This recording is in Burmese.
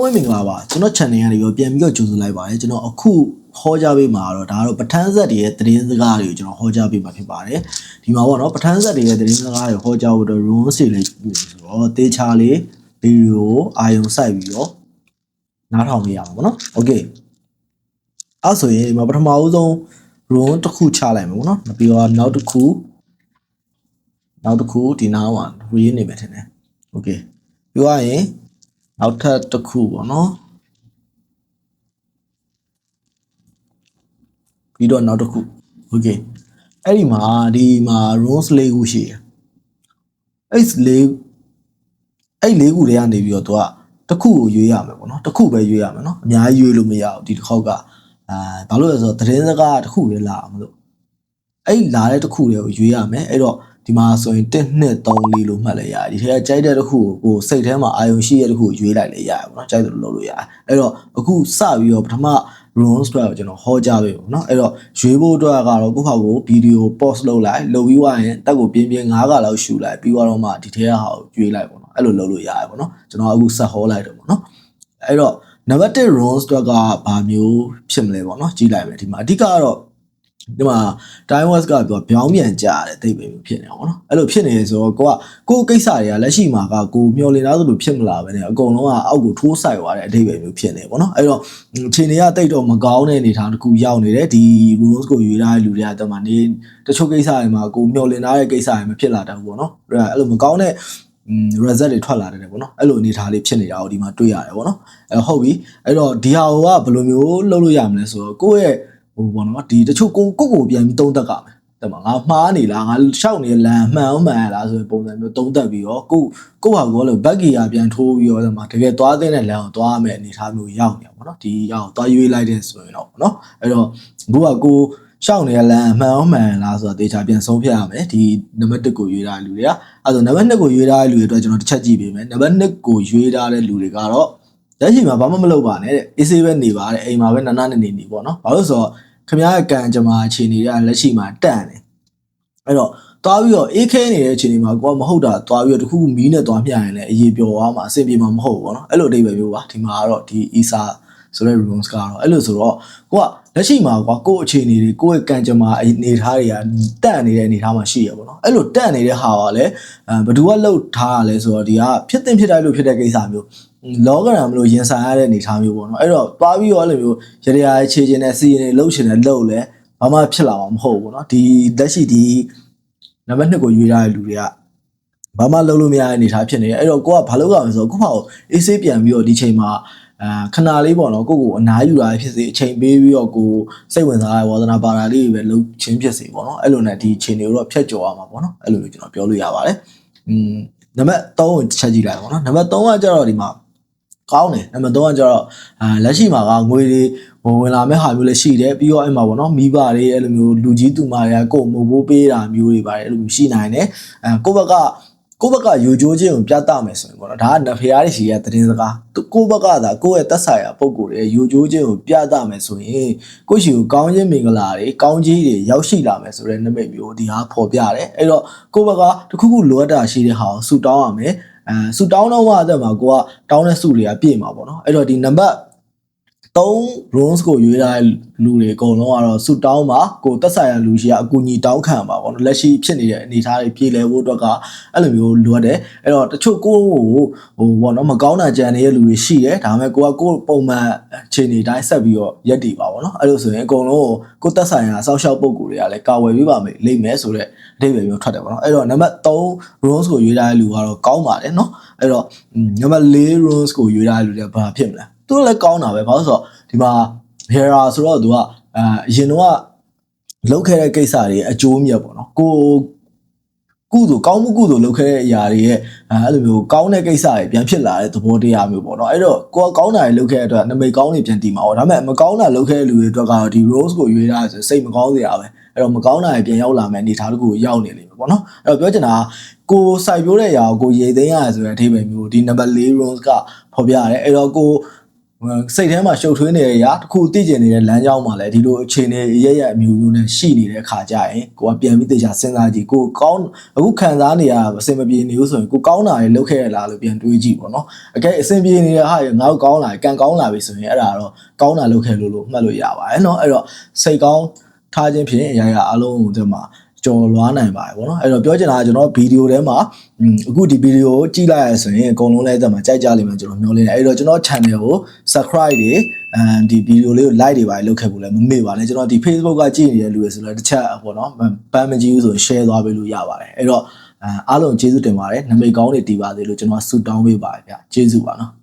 ဝင်းမင်္ဂလာပါကျွန်တော် channel ကနေရောပြန်ပြီးတော့ကြိုဆိုလိုက်ပါတယ်ကျွန်တော်အခုဟောကြားပေးမှာတော့ဒါကတော့ပထန်းဆက်တွေရဲ့သတင်းစကားတွေကိုကျွန်တော်ဟောကြားပေးမှာဖြစ်ပါတယ်ဒီမှာပေါ့နော်ပထန်းဆက်တွေရဲ့သတင်းစကားတွေဟောကြားဖို့တော့ rules တွေလေးဆိုတော့တေချာလေးဗီဒီယိုအာယုံစိုက်ပြီးတော့နားထောင်နေရမှာပေါ့နော်โอเคအဲ့ဆိုရင်ဒီမှာပထမဦးဆုံး rule တစ်ခုချလိုက်မှာပေါ့နော်ပြီးတော့နောက်တစ်ခုနောက်တစ်ခုဒီနားမှာဝေးနေမယ်ထင်တယ်โอเคပြောရရင် နောက်ထပ်တစ်ခုပေါ့နော်ပြီးတော့နောက်တစ်ခု okay အဲ့ဒီမှာဒီမှာ rose လေးခုရှိတယ်အဲ့လေးအဲ့လေးခုတွေကနေပြီးတော့သူကတစ်ခုကိုရွေးရမယ်ပေါ့နော်တစ်ခုပဲရွေးရမယ်နော်အများကြီးရွေးလို့မရဘူးဒီတစ်ခေါက်ကအာဘာလို့လဲဆိုတော့သတင်းစကားတစ်ခုပဲလာအောင်လို့အဲ့လာတဲ့တစ်ခုတွေကိုရွေးရမယ်အဲ့တော့ ဒီမှာဆိုရင်1 2 3 4လို့မှတ်လိုက်ရတယ်ဒီထဲကကြိုက်တဲ့တစ်ခုကိုကိုစိတ်ထဲမှာအာယုံရှိတဲ့တစ်ခုကိုရွေးလိုက်လေရတယ်ပေါ့နော်ကြိုက်တယ်လို့လုပ်လို့ရတယ်အဲ့တော့အခုစပြီးတော့ပထမ rules အတွက်ကိုကျွန်တော်ဟောကြားပေးပေါ့နော်အဲ့တော့ရွေးဖို့အတွက်ကတော့ကိုယ့်ဟာကိုဗီဒီယို pause လုပ်လိုက်လုပ်ပြီးသွားရင်တက်ကိုပြင်းပြင်း9ကလောက်ရှူလိုက်ပြီးတော့မှဒီထဲကဟာကိုရွေးလိုက်ပေါ့နော်အဲ့လိုလုပ်လို့ရတယ်ပေါ့နော်ကျွန်တော်အခုဆက်ဟောလိုက်တော့ပေါ့နော်အဲ့တော့ number 1 rules အတွက်ကဘာမျိုးဖြစ်မလဲပေါ့နော်ကြည့်လိုက်မယ်ဒီမှာအဓိကကတော့ ဒီမှာ time was ကပြောပြောင်းပြန်ကြတယ်တိတ်ပဲမျိုးဖြစ်နေအောင်နော်အဲ့လိုဖြစ်နေဆိုတော့ကိုကကိုကိစ္စတွေကလက်ရှိမှာကကိုမျောလင်သားသလိုဖြစ်မလာပဲねအကုန်လုံးကအောက်ကိုထိုးဆိုင်သွားတဲ့အတိတ်ပဲမျိုးဖြစ်နေပေါ့နော်အဲ့တော့အခြေအနေကတိတ်တော့မကောင်းတဲ့အနေအထားတစ်ခုရောက်နေတယ်ဒီ rules ကိုယူထားတဲ့လူတွေကတမန်နေတချို့ကိစ္စတွေမှာကိုမျောလင်သားတဲ့ကိစ္စတွေမဖြစ်လာတတ်ဘူးပေါ့နော်အဲ့လိုမကောင်းတဲ့ result တွေထွက်လာတယ်ပေါ့နော်အဲ့လိုအနေထားလေးဖြစ်နေတာကိုဒီမှာတွေ့ရတယ်ပေါ့နော်အဲ့ဟုတ်ပြီအဲ့တော့ဒီဟာကဘယ်လိုမျိုးလုပ်လို့ရမလဲဆိုတော့ကိုယ့်ရဲ့ ဟိုပေါ့နော်ဒီတချို့ကိုကိုကိုပြန်ပြီးသုံးသပ်ကြမယ်တဲ့မှာငါမှားနေလားငါရှောက်နေလမ်းမှန်အောင်မှန်လားဆိုတဲ့ပုံစံမျိုးသုံးသပ်ပြီးတော့ကိုကိုဟာကိုလည်းဘက်ကီယာပြန်ထိုးပြီးတော့တဲ့မှာတကယ်သွားတဲ့လမ်းကိုသွားမယ်အနေထားမျိုးရောက်နေပါတော့ဒီရောက်သွားရွေးလိုက်တဲ့ဆိုရင်တော့ပေါ့နော်အဲ့တော့ဘူးကကိုရှောက်နေတဲ့လမ်းမှန်အောင်မှန်လားဆိုတော့တေချာပြန်ဆုံးဖြတ်ရမယ်ဒီနံပါတ်1ကိုရွေးထားတဲ့လူတွေကအဲဆိုနံပါတ်2ကိုရွေးထားတဲ့လူတွေအတွက်ကျွန်တော်တစ်ချက်ကြည့်ပေးမယ်နံပါတ်2ကိုရွေးထားတဲ့လူတွေကတော့လက်ရှိမှာဘာမှမလုပ်ပါနဲ့တဲ့အေးဆေးပဲနေပါတဲ့အိမ်မှာပဲနာနာနေနေနေပေါ့နော်ဘာလို့ဆိုတော့ ခင်ဗျားရဲ့ကံကြမ္မာအခြေအနေကလက်ရှိမှာတန့်တယ်အဲ့တော့သွားပြီးတော့အေးခဲနေတဲ့အခြေအနေမှာကိုကမဟုတ်တာသွားပြီးတော့တခုခုမီးနဲ့သွားမျှရင်လည်းအရေးပျော်သွားမှာအဆင်ပြေမှာမဟုတ်ဘူးပေါ့နော်အဲ့လိုအဓိပ္ပာယ်မျိုးပါဒီမှာကတော့ဒီ ESA ဆိုတော့ rebounds ကတော့အဲ့လိုဆိုတော့ကိုကလက်ရှိမှာကွာကိုအခြေအနေတွေကိုရဲ့ကံကြမ္မာအနေထားတွေကတန့်နေတဲ့အနေထားမှာရှိရပါတော့အဲ့လိုတန့်နေတဲ့ဟာကလည်းဘယ်သူကလှုပ်ထားရလဲဆိုတော့ဒီကဖြစ်တင်ဖြစ်တိုင်းလို့ဖြစ်တဲ့ကိစ္စမျိုးလောကရံမလို့ရင်ဆိုင်ရတဲ့အနေထားမျိုးပေါ့နော်အဲ့တော့သွားပြီးတော့အဲ့လိုမျိုးရရခြေခြင်းနဲ့စီရင်နဲ့လှုပ်ရှင်နဲ့လှုပ်လဲဘာမှဖြစ်လာမှာမဟုတ်ဘူးပေါ့နော်ဒီလက်ရှိဒီနံပါတ်2ကိုရွေးရတဲ့လူတွေက ဘာမှလုပ်လို့မရတဲ့အနေအထားဖြစ်နေတယ်အဲ့တော့ကိုကဘာလုပ်ရမလဲဆိုတော့ကိုယ့်ဘာကိုအေးဆေးပြန်ပြီးတော့ဒီချိန်မှာအာခဏလေးပေါ့နော်ကိုကိုအနားယူတာဖြစ်စေအချိန်ပေးပြီးတော့ကိုစိတ်ဝင်စားတဲ့ဝါသနာပါတာလေးတွေပဲလုပ်ချင်းဖြစ်စေပေါ့နော်အဲ့လိုနဲ့ဒီချိန်တွေကိုတော့ဖြတ်ကျော်ရမှာပေါ့နော်အဲ့လိုမျိုးကျွန်တော်ပြောလို့ရပါတယ်อืมနံပါတ်3ကိုချက်ကြည့်လိုက်ပါတော့နံပါတ်3ကကျတော့ဒီမှာကောင်းတယ်နံပါတ်3ကကျတော့အာလက်ရှိမှာကငွေတွေဝင်ဝင်လာမဲ့ဟာမျိုးလည်းရှိတယ်ပြီးတော့အဲ့မှာပေါ့နော်မိဘတွေအဲ့လိုမျိုးလူကြီးသူမတွေကကိုယ်မဟုတ်ပေးတာမျိုးတွေပါတယ်အဲ့လိုမျိုးရှိနိုင်တယ်အဲကိုယ့်ဘက်က ကိုယ့်ဘက်ကယူကြိုးခြင်းကိုပြသမယ်ဆိုရင်ပေါ့နော်ဒါကနဖရားရှိရဲ့သတင်းစကားကိုယ့်ဘက်ကသာကိုယ့်ရဲ့သက်ဆိုင်ရာပုံကိုယ်ရဲ့ယူကြိုးခြင်းကိုပြသမယ်ဆိုရင်ကိုယ့်ရှိကိုကောင်းခြင်းမင်္ဂလာတွေကောင်းကြီးတွေရောက်ရှိလာမယ်ဆိုတဲ့နိမိတ်မျိုးဒီဟာပေါ်ပြတယ်အဲ့တော့ကိုယ့်ဘက်ကတခုခုလိုအပ်တာရှိတဲ့ဟာကိုဆူတောင်းရမယ်အဲဆူတောင်းတော့မှအသက်မှာကိုကတောင်းတဲ့စုတွေကပြည့်မှာပေါ့နော်အဲ့တော့ဒီနံပါတ် 3 rules ကိုရွေးထားတဲ့လူတွေအကုန်လုံးကတော့ဆူတောင်းပါကိုတက်ဆိုင်ရလူရှိကအကူအညီတောင်းခံပါပေါ့နော်လက်ရှိဖြစ်နေတဲ့အနေအထားတွေပြည်လည်ဖို့အတွက်ကအဲ့လိုမျိုးလိုအပ်တယ်အဲ့တော့တချို့ကိုဟိုဟိုပေါ့နော်မကောင်းတာကြံနေတဲ့လူတွေရှိတယ်ဒါပေမဲ့ကိုကကိုပုံမှန်အခြေအနေတိုင်းဆက်ပြီးတော့ရက်တည်ပါပေါ့နော်အဲ့လိုဆိုရင်အကုန်လုံးကိုကိုတက်ဆိုင်ရစောက်ရှောက်ပုံကိုတွေကလည်းကာဝယ်ပေးပါမယ်လိမ့်မယ်ဆိုတော့အဓိပ္ပာယ်မျိုးထွက်တယ်ပေါ့နော်အဲ့တော့နံပါတ်3 rules ကိုရွေးထားတဲ့လူကတော့ကောင်းပါတယ်နော်အဲ့တော့နံပါတ်4 rules ကိုရွေးထားတဲ့လူတွေကဘာဖြစ်မလဲ သူတို့လည်းကောင်းတာပဲဘာလို့ဆိုတော့ဒီမှာ hera ဆိုတော့သူကအဲအရင်တော့လောက်ခဲ့တဲ့ကိစ္စတွေအကျိုးမြတ်ပေါ့နော်ကိုကုသိုလ်ကောင်းမှုကုသိုလ်လုပ်ခဲ့တဲ့အရာတွေရဲ့အဲအဲ့လိုမျိုးကောင်းတဲ့ကိစ္စတွေပြန်ဖြစ်လာတဲ့သဘောတရားမျိုးပေါ့နော်အဲ့တော့ကိုကကောင်းတာတွေလုပ်ခဲ့တဲ့အတွက်နမိတ်ကောင်းတွေပြန်တည်မှာပေါ့ဒါပေမဲ့မကောင်းတာလုပ်ခဲ့တဲ့လူတွေအတွက်ကတော့ဒီ rose ကိုရွေးထားဆိုစိတ်မကောင်းစရာပဲအဲ့တော့မကောင်းတာတွေပြန်ရောက်လာမယ်အနေထားတခုကိုရောက်နေလိမ့်မယ်ပေါ့နော်အဲ့တော့ပြောချင်တာကကိုစိုက်ပြိုးတဲ့အရာကိုကိုရေသိမ်းရတယ်ဆိုတဲ့အဓိပ္ပာယ်မျိုးဒီ number 4 rose ကဖော်ပြရတယ်အဲ့တော့ကို စိတ်ထဲမှာရှုပ်ထွေးနေတဲ့ຢာတစ်ခုသိကျင်နေတဲ့လမ်းကြောင်းမှာလည်းဒီလိုအခြေအနေရရအမျိုးမျိုးနဲ့ရှိနေတဲ့ခါကြရင်ကိုကပြန်ပြီးတေချာစဉ်းစားကြည့်ကိုကောင်းအခုခံစားနေရအဆင်မပြေနေလို့ဆိုရင်ကိုကောင်းတာတွေလုပ်ခဲ့ရလားလို့ပြန်တွေးကြည့်ပေါ့နော်အကဲအဆင်ပြေနေတဲ့ဟာငါ့ကိုကောင်းလာကံကောင်းလာပြီဆိုရင်အဲ့ဒါတော့ကောင်းတာလုပ်ခဲ့လို့လို့မှတ်လို့ရပါတယ်နော်အဲ့တော့စိတ်ကောင်းထားခြင်းဖြင့်အရာရာအလုံးကိုဒီမှာ ကြော်လွားနိုင်ပါတယ်ဗောနော်အဲ့တော့ပြောချင်တာကကျွန်တော်ဗီဒီယိုထဲမှာอืมအခုဒီဗီဒီယိုကိုကြည့်လိုက်ရဆိုရင်အကုန်လုံးလည်းအဲ့မှာကြိုက်ကြလိမ့်မယ်ကျွန်တော်မျှော်လင့်တယ်အဲ့တော့ကျွန်တော် channel ကို subscribe တွေအဲဒီဗီဒီယိုလေးကို like တွေပါလုပ်ခဲ့ဖို့လည်းမမေ့ပါနဲ့ကျွန်တော်ဒီ Facebook ကကြည့်နေတဲ့လူတွေဆိုတော့တစ်ချက်ပေါ့နော်ပန်းမကြည့်ဘူးဆိုရင် share သွားပေးလို့ရပါတယ်အဲ့တော့အားလုံးကျေးဇူးတင်ပါတယ်နမိတ်ကောင်းတွေတည်ပါစေလို့ကျွန်တော်ဆုတောင်းပေးပါတယ်ဗျကျေးဇူးပါနော်